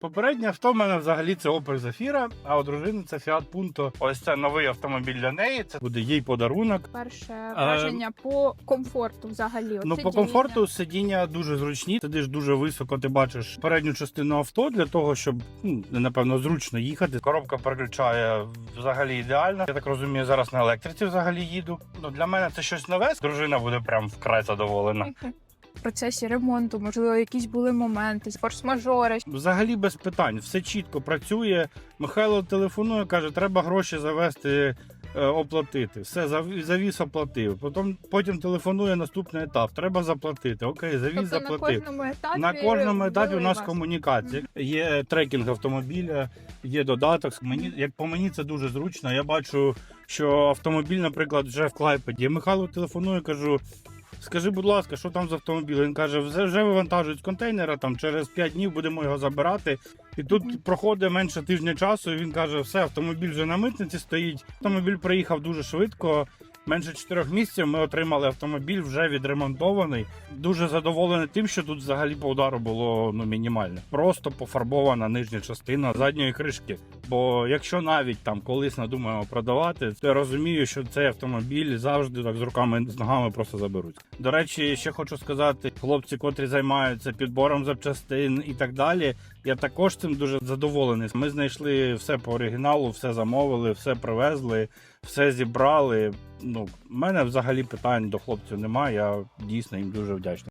Попереднє авто в мене взагалі це Opel Zafira, а у дружини це Fiat Punto. Ось це новий автомобіль для неї. Це буде їй подарунок. Перше враження по комфорту взагалі. От Ну, по комфорту сидіння дуже зручні. Сидиш дуже високо, ти бачиш передню частину авто для того, щоб ну, напевно зручно їхати. Коробка переключає взагалі ідеально. Я так розумію, зараз на електриці взагалі їду. Ну для мене це щось нове. Дружина буде прям вкрай задоволена. В процесі ремонту, можливо, якісь були моменти, форс-мажори. Взагалі без питань, все чітко працює. Михайло телефонує, каже, треба гроші завести, е, оплатити. Все, зав- завіз оплатив. Потім, потім телефонує наступний етап. Треба заплатити. Окей, завіз Тобто на заплатив. кожному етапі На кожному етапі у нас вас. комунікація. Є трекінг автомобіля, є додаток. Мені як по мені це дуже зручно. Я бачу, що автомобіль, наприклад, вже в Клайпеді. Я Михайло телефоную, кажу. Скажи, будь ласка, що там з автомобілем? Він каже, вже, вивантажують з контейнера, там через 5 днів будемо його забирати. І тут проходить менше тижня часу, і він каже, все, автомобіль вже на митниці стоїть. Автомобіль приїхав дуже швидко. Менше чотирьох місяців ми отримали автомобіль вже відремонтований. Дуже задоволений тим, що тут взагалі по удару було ну мінімальне. Просто пофарбована нижня частина задньої кришки. Бо якщо навіть там колись надумаємо продавати, то я розумію, що цей автомобіль завжди так з руками з ногами просто заберуть. До речі, ще хочу сказати, хлопці, котрі займаються підбором запчастин і так далі. Я також цим дуже задоволений. Ми знайшли все по оригіналу, все замовили, все привезли, все зібрали. Ну, в мене взагалі питань до хлопців немає. Я дійсно їм дуже вдячний.